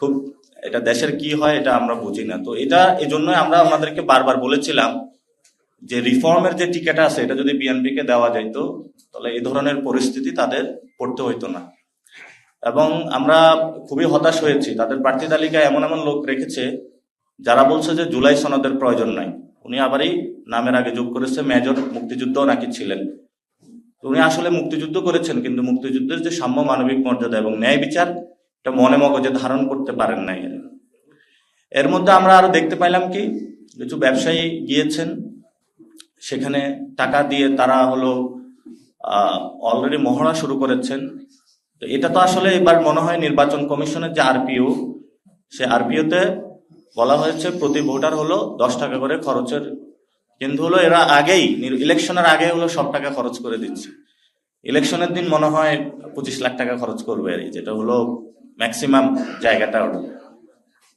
খুব এটা দেশের কি হয় এটা আমরা বুঝি না। তো এটা এই জন্যই আমরা আমাদেরকে বারবার বলেছিলাম যে রিফর্মের যে টিকেট আছে, এটা যদি বিএনপি কে দেওয়া যাইত তাহলে এই ধরনের পরিস্থিতি তাদের পড়তে হইতো না। এবং আমরা খুবই হতাশ হয়েছি। তাদের প্রার্থী তালিকায় এমন এমন লোক রেখেছে, যারা বলছে যে জুলাই সনদের প্রয়োজন নাই। উনি আবারই নামের আগে যোগ করেছে, মেজর মুক্তিযুদ্ধ নাকি ছিলেন। উনি আসলে মুক্তিযুদ্ধ করেছেন, কিন্তু মুক্তিযুদ্ধের যে সাম্য মানবিক মর্যাদা এবং ন্যায় বিচার এটা মনে মগজে ধারণ করতে পারেন নাই এর। মধ্যে আমরা আরও দেখতে পাইলাম কি, কিছু ব্যবসায়ী গিয়েছেন, সেখানে টাকা দিয়ে তারা হলো অলরেডি মহড়া শুরু করেছেন। তো এটা তো আসলে এবার মনে হয় নির্বাচন কমিশনের যে আরপিও, সে আরপিওতে বলা হয়েছে প্রতি ভোটার হলো দশ টাকা করে খরচের। কিন্তু হলো এরা আগেই ইলেকশনের আগে হলো সব টাকা খরচ করে দিচ্ছে। ইলেকশনের দিন মনে হয় পঁচিশ লাখ টাকা খরচ করবে যেটা হলো ম্যাক্সিমাম জায়গাটা ওটা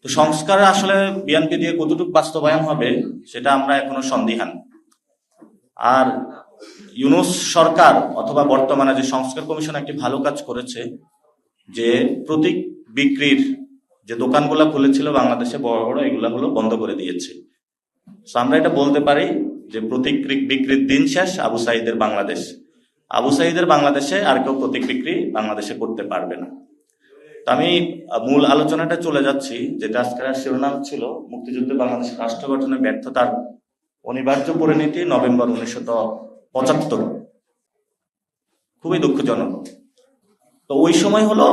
তো সংস্কার আসলে বিএনপি দিয়ে কতটুকু বাস্তবায়ন হবে, সেটা আমরা এখনও সন্দিহান আর ইউনুস সরকার অথবা বর্তমানে যে সংস্কার কমিশন একটি ভালো কাজ করেছে, যে প্রতীক বিক্রির যে দোকানগুলো খুলেছিল বাংলাদেশে বড় বড়, এগুলো হলো বন্ধ করে দিয়েছে। So আমরা এটা বলতে পারি যে প্রতীক বিক্রির দিন শেষ আবু সাইদের বাংলাদেশ। আবু সাইদের বাংলাদেশে আর কেউ প্রতীক বিক্রি বাংলাদেশে করতে পারবে না। তো আমি মূল আলোচনাটা চলে যাচ্ছি, যেটা আজকের শিরোনাম ছিল মুক্তিযুদ্ধে বাংলাদেশের রাষ্ট্র গঠনের ব্যর্থতার অনিবার্য পরিণতি নভেম্বর উনিশশো পঁচাত্তর। খুবই দুঃখজনক। তো ওই সময় হলো,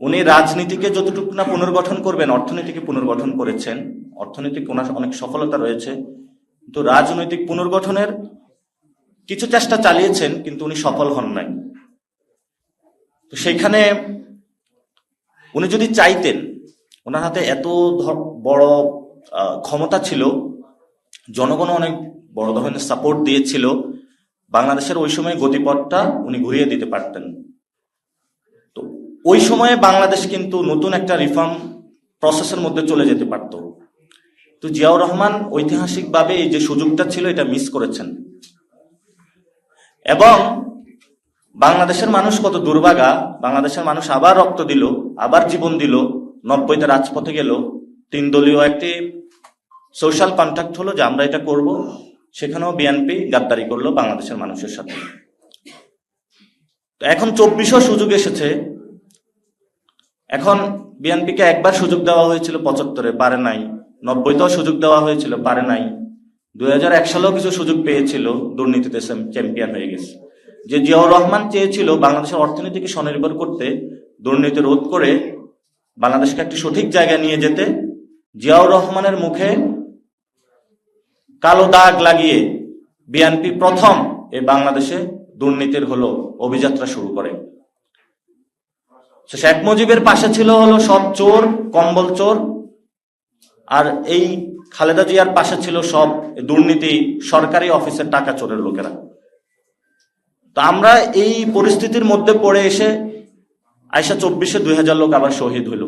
উনি রাজনীতিকে যতটুকু না পুনর্গঠন করবেন, অর্থনীতিকে পুনর্গঠন করেছেন। অর্থনৈতিক ওনার অনেক সফলতা রয়েছে, কিন্তু রাজনৈতিক পুনর্গঠনের কিছু চেষ্টা চালিয়েছেন, কিন্তু উনি সফল হন নাই। তো সেখানে উনি যদি চাইতেন, ওনার হাতে এত বড় ক্ষমতা ছিল জনগণ অনেক বড় ধরনের সাপোর্ট দিয়েছিল, বাংলাদেশের ওই সময় গতিপথটা উনি ঘুরিয়ে দিতে পারতেন। তো ওই সময়ে বাংলাদেশ কিন্তু নতুন একটা রিফর্ম প্রসেসের মধ্যে চলে যেতে পারত। তো জিয়াউর রহমান ঐতিহাসিকভাবে এই যে সুযোগটা ছিল, এটা মিস করেছেন। এবং বাংলাদেশের মানুষ কত দুর্ভাগা, বাংলাদেশের মানুষ আবার রক্ত দিল, আবার জীবন দিল, নব্বইতে রাজপথে গেল। তিন দলীয় একটি সোশ্যাল কন্ট্যাক্ট হলো যে আমরা এটা করব। সেখানেও বিএনপি গাদ্দারি করল বাংলাদেশের মানুষের সাথে। এখন চব্বিশও সুযোগ এসেছে। এখন বিএনপিকে একবার সুযোগ দেওয়া হয়েছিল পঁচাত্তরে, পারে নাই। নব্বইতেও সুযোগ দেওয়া হয়েছিল, পারে নাই। দুই হাজার এক সালেও কিছু সুযোগ পেয়েছিল, দুর্নীতিতে চ্যাম্পিয়ন হয়ে গেছে। যে জিয়াউর রহমান চেয়েছিল বাংলাদেশের অর্থনীতিকে স্বনির্ভর করতে, দুর্নীতি রোধ করে বাংলাদেশকে একটি সঠিক জায়গায় নিয়ে যেতে, জিয়াউর রহমানের মুখে কালো দাগ লাগিয়ে বিএনপি প্রথম এ বাংলাদেশে দুর্নীতির হলো অভিযাত্রা শুরু করে। শেখ মুজিবের পাশে ছিল হলো সব চোর, কম্বল চোর, আর এই খালেদা জিয়ার পাশে ছিল সব দুর্নীতি সরকারি অফিসের টাকা চোরের লোকেরা। তো আমরা এই পরিস্থিতির মধ্যে পড়ে এসে আইসা চব্বিশে দুই হাজার লোক আবার শহীদ হইল।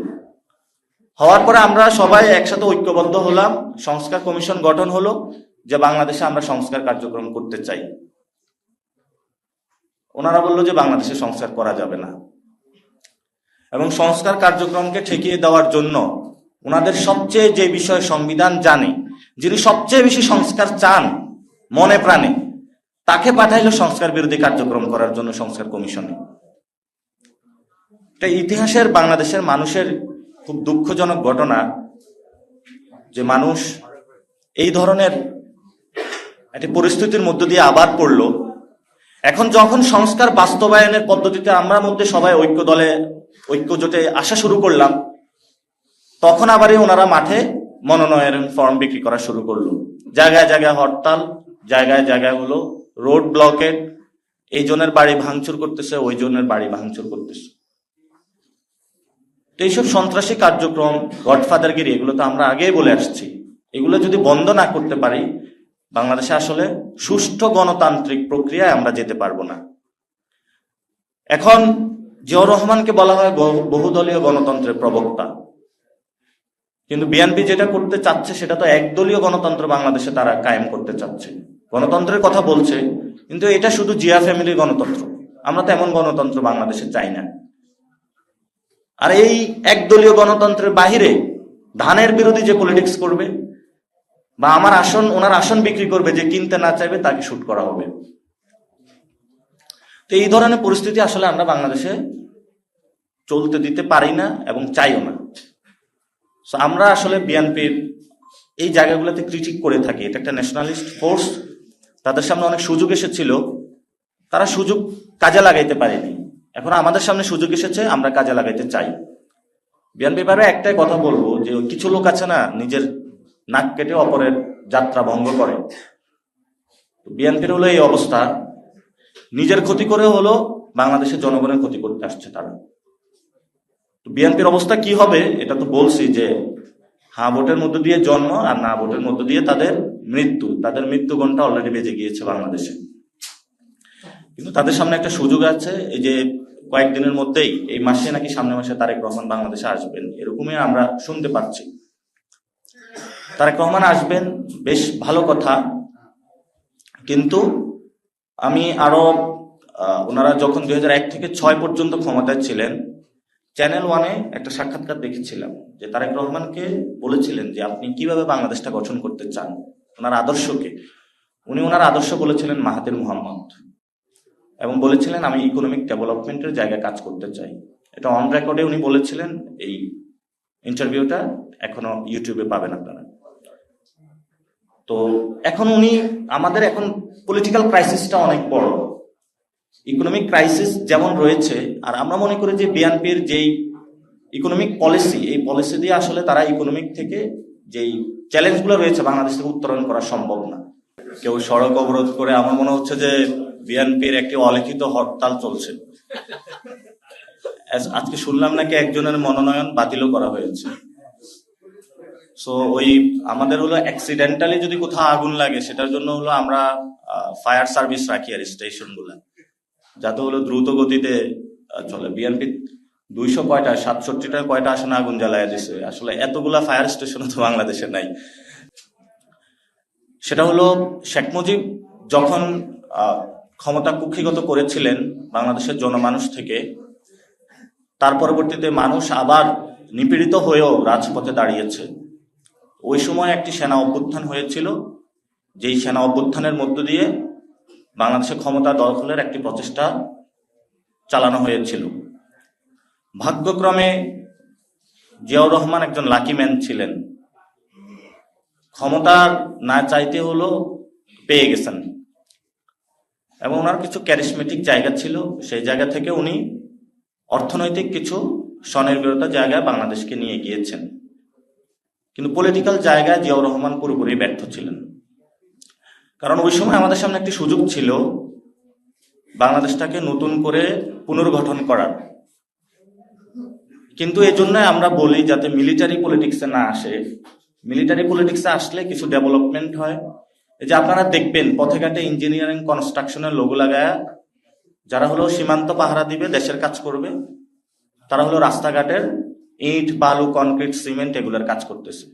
হওয়ার পরে আমরা সবাই একসাথে ঐক্যবদ্ধ হলাম, সংস্কার কমিশন গঠন হলো যে বাংলাদেশে আমরা সংস্কার কার্যক্রম করতে চাই। ওনারা বলল যে বাংলাদেশে সংস্কার করা যাবে না। এবং সংস্কার কার্যক্রমকে ঠেকিয়ে দেওয়ার জন্য ওনাদের সবচেয়ে যে বিষয় সংবিধান জানে, যিনি সবচেয়ে বেশি সংস্কার চান, মনে প্রাণে তাকে পাঠাইলো সংস্কার বিরোধী কার্যক্রম করার জন্য সংস্কার কমিশনে। ইতিহাসের, বাংলাদেশের মানুষের খুব দুঃখজনক ঘটনা যে মানুষ এই ধরনের একটি পরিস্থিতির মধ্য দিয়ে আবার পড়ল। এখন যখন সংস্কার বাস্তবায়নের পদ্ধতিতে আমরা মধ্যে সবাই ঐক্য দলে, ঐক্য জোটে আসা শুরু করলাম, তখন আবারই ওনারা মাঠে মনোনয়ন ফর্ম বিক্রি করা শুরু করল। জায়গায় জায়গায় হরতাল, জায়গায় জায়গায় হলো রোড ব্লকেট এই জনের বাড়ি ভাঙচুর করতেছে, ওই জনের বাড়ি ভাঙচুর করতেছে। তো এইসব সন্ত্রাসী কার্যক্রম, গডফাদারগিরি, এগুলো তো আমরা আগেই বলে আসছি। এগুলো যদি বন্ধ না করতে পারি, বাংলাদেশে আসলে সুষ্ঠু গণতান্ত্রিক প্রক্রিয়ায় আমরা যেতে পারব না। এখন জিয়াউর রহমানকে বলা হয় বহু- বহুদলীয় গণতন্ত্রের প্রবক্তা। কিন্তু বিএনপি যেটা করতে চাচ্ছে, সেটা তো একদলীয় গণতন্ত্র বাংলাদেশে তারা কায়েম করতে চাচ্ছে। গণতন্ত্রের কথা বলছে, কিন্তু এটা শুধু জিয়া ফ্যামিলির গণতন্ত্র। আমরা তো এমন গণতন্ত্র বাংলাদেশে চাই না। আর এই একদলীয় গণতন্ত্রের বাহিরে ধানের বিরোধী যে পলিটিক্স করবে, বা আমার আসন, ওনার আসন বিক্রি করবে, যে কিনতে না চাইবে, তাকে শুট করা হবে। তো এই ধরনের পরিস্থিতি আসলে আমরা বাংলাদেশে চলতে দিতে পারি না এবং চাইও না। আমরা আসলে বিএনপির এই জায়গাগুলোতে ক্রিটিক করে থাকি। এটা একটা ন্যাশনালিস্ট ফোর্স তাদের সামনে অনেক সুযোগ এসেছিল। তারা সুযোগ কাজে লাগাইতে পারেনি। এখন আমাদের সামনে সুযোগ এসেছে, আমরা কাজে লাগাইতে চাই। বিএনপি ব্যাপারে একটাই কথা বলব যে কিছু লোক আছে না, নিজের নাক কেটে অপরের যাত্রা ভঙ্গ করে। বিএনপির হলো এই অবস্থা। নিজের ক্ষতি করে হলো বাংলাদেশের জনগণের ক্ষতি করতে আসছে তারা। বিএনপির অবস্থা কি হবে, এটা তো বলছি যে হ্যাঁ ভোটের মধ্য দিয়ে জন্ম আর না ভোটের মধ্য দিয়ে তাদের মৃত্যু। তাদের মৃত্যু ঘণ্টা অলরেডি বেজে গিয়েছে বাংলাদেশে। কিন্তু তাদের সামনে একটা সুযোগ আছে, এই যে কয়েকদিনের মধ্যেই, এই মাসে নাকি সামনের মাসে তারেক রহমান বাংলাদেশে আসবেন, এরকমই আমরা শুনতে পাচ্ছি। তারেক রহমান আসবেন, বেশ ভালো কথা। কিন্তু আমি আরও ওনারা যখন দুই হাজার এক থেকে ছয় পর্যন্ত ক্ষমতায় ছিলেন চ্যানেল ওয়ানে একটা সাক্ষাৎকার দেখেছিলাম যে তারেক রহমানকে বলেছিলেন যে আপনি কীভাবে বাংলাদেশটা গঠন করতে চান, ওনার আদর্শকে। উনি ওনার আদর্শ বলেছিলেন মাহাতির মোহাম্মদ। এবং বলেছিলেন, আমি ইকোনমিক ডেভেলপমেন্টের জায়গায় কাজ করতে চাই। এটা অন রেকর্ডে উনি বলেছিলেন, এই ইন্টারভিউটা এখনও ইউটিউবে পাবেন আপনারা। তো এখন উনি, আমাদের এখন পলিটিক্যাল ক্রাইসিসটা অনেক বড়। ইকোনমিক ক্রাইসিস যেমন রয়েছে, আর আমরা মনে করি যে বিএনপির যেই ইকোনমিক পলিসি এই পলিসি দিয়ে আসলে তারা ইকোনমিক থেকে যেই চ্যালেঞ্জগুলো রয়েছে বাংলাদেশ থেকে উত্তরণ করা সম্ভব না। কেউ সড়ক অবরোধ করে, আমার মনে হচ্ছে যে বিএনপির একটি অলিখিত হরতাল চলছে। আজ- আজকে শুনলাম নাকি একজনের মনোনয়ন বাতিলও করা হয়েছে। সো ওই আমাদের হলো অ্যাক্সিডেন্টালি যদি কোথাও আগুন লাগে, সেটার জন্য হলো আমরা ফায়ার সার্ভিস রাখি আর স্টেশনগুলা। যাতে হলো দ্রুত গতিতে চলে। বিএনপি দুইশো কয়টা সাতষট্টিটা কয়টা আসনে আগুন জ্বালায় দিছে। আসলে এতগুলা ফায়ার স্টেশন তো বাংলাদেশে নাই। সেটা হলো শেখ মুজিব যখন ক্ষমতা কুক্ষিগত করেছিলেন বাংলাদেশের জনমানুষ থেকে, তার পরবর্তীতে মানুষ আবার নিপীড়িত হয়েও রাজপথে দাঁড়িয়েছে। ওই সময় একটি সেনা অভ্যুত্থান হয়েছিল, যেই সেনা অভ্যুত্থানের মধ্য দিয়ে বাংলাদেশের ক্ষমতা দখলের একটি প্রচেষ্টা চালানো হয়েছিল। ভাগ্যক্রমে জিয়াউর রহমান একজন লাকি ম্যান ছিলেন। ক্ষমতা না চাইতে হলো পেয়ে গেছেন। এবং ওনার কিছু ক্যারিসমেটিক জায়গা ছিল, সেই জায়গা থেকে উনি অর্থনৈতিক কিছু স্বনির্ভরতা জায়গায় বাংলাদেশকে নিয়ে গিয়েছেন। কিন্তু পলিটিক্যাল জায়গায় জিয়াউর রহমান পুরোপুরি ব্যর্থ ছিলেন। কারণ ওই সময় আমাদের সামনে একটি সুযোগ ছিল বাংলাদেশটাকে নতুন করে পুনর্গঠন করার। কিন্তু এই জন্য আমরা বলি যাতে মিলিটারি পলিটিক্সে না আসে। মিলিটারি পলিটিক্সে আসলে কিছু ডেভেলপমেন্ট হয়। এই যে আপনারা দেখবেন, পথে ঘাটে ইঞ্জিনিয়ারিং কনস্ট্রাকশনের লোগো লাগায় যারা হলো সীমান্ত পাহারা দিবে, দেশের কাজ করবে, তারা হলো রাস্তাঘাটের ইট, বালু কনক্রিট সিমেন্ট এগুলোর কাজ করতেছে।